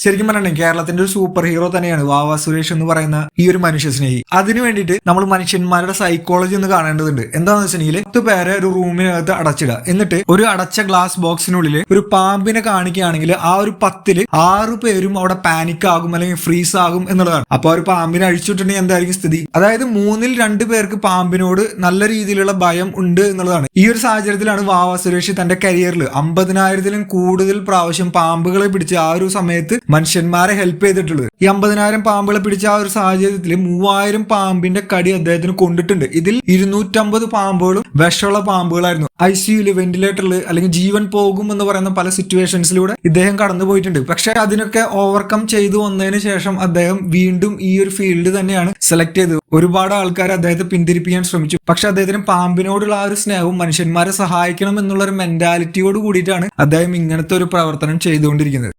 ശരിക്കും പറഞ്ഞിട്ടുണ്ടെങ്കിൽ കേരളത്തിന്റെ ഒരു സൂപ്പർ ഹീറോ തന്നെയാണ് വാവ സുരേഷ് എന്ന് പറയുന്ന ഈ ഒരു മനുഷ്യ സ്നേഹി. അതിനു വേണ്ടിയിട്ട് നമ്മൾ മനുഷ്യന്മാരുടെ സൈക്കോളജി ഒന്ന് കാണേണ്ടതുണ്ട്. എന്താണെന്ന് വെച്ചിട്ടുണ്ടെങ്കിൽ പത്ത് പേരെ ഒരു റൂമിനകത്ത് അടച്ചിടുക. എന്നിട്ട് ഒരു അടച്ച ഗ്ലാസ് ബോക്സിനുള്ളിൽ ഒരു പാമ്പിനെ കാണിക്കുകയാണെങ്കിൽ ആ ഒരു പത്തിൽ ആറ് പേരും അവിടെ പാനിക് ആകും അല്ലെങ്കിൽ ഫ്രീസ് ആകും എന്നുള്ളതാണ്. അപ്പൊ ആ ഒരു പാമ്പിനെ അഴിച്ചിട്ടുണ്ടെങ്കിൽ എന്തായിരിക്കും സ്ഥിതി? അതായത് മൂന്നിൽ രണ്ട് പേർക്ക് പാമ്പിനോട് നല്ല രീതിയിലുള്ള ഭയം ഉണ്ട് എന്നുള്ളതാണ്. ഈ ഒരു സാഹചര്യത്തിലാണ് വാവ സുരേഷ് തന്റെ കരിയറിൽ അമ്പതിനായിരത്തിലും കൂടുതൽ പ്രാവശ്യം പാമ്പുകളെ പിടിച്ച് ആ ഒരു സമയത്ത് മനുഷ്യന്മാരെ ഹെൽപ്പ് ചെയ്തിട്ടുള്ളത്. ഈ അമ്പതിനായിരം പാമ്പുകളെ പിടിച്ച ആ ഒരു സാഹചര്യത്തിൽ മൂവായിരം പാമ്പിന്റെ കടി അദ്ദേഹത്തിന് കൊണ്ടിട്ടുണ്ട്. ഇതിൽ ഇരുന്നൂറ്റമ്പത് പാമ്പുകളും വിഷമുള്ള പാമ്പുകളായിരുന്നു. ഐ സിയുൽ വെന്റിലേറ്ററിൽ അല്ലെങ്കിൽ ജീവൻ പോകും എന്ന് പറയുന്ന പല സിറ്റുവേഷൻസിലൂടെ ഇദ്ദേഹം കടന്നു പോയിട്ടുണ്ട്. പക്ഷെ അതിനൊക്കെ ഓവർകം ചെയ്തു വന്നതിന് ശേഷം അദ്ദേഹം വീണ്ടും ഈ ഒരു ഫീൽഡ് തന്നെയാണ് സെലക്ട് ചെയ്തത്. ഒരുപാട് ആൾക്കാർ അദ്ദേഹത്തെ പിന്തിരിപ്പിക്കാൻ ശ്രമിച്ചു. പക്ഷെ അദ്ദേഹത്തിന് പാമ്പിനോടുള്ള ആ ഒരു സ്നേഹവും മനുഷ്യന്മാരെ സഹായിക്കണം എന്നുള്ള ഒരു മെന്റാലിറ്റിയോട് കൂടിയിട്ടാണ് അദ്ദേഹം ഇങ്ങനത്തെ ഒരു പ്രവർത്തനം ചെയ്തുകൊണ്ടിരിക്കുന്നത്.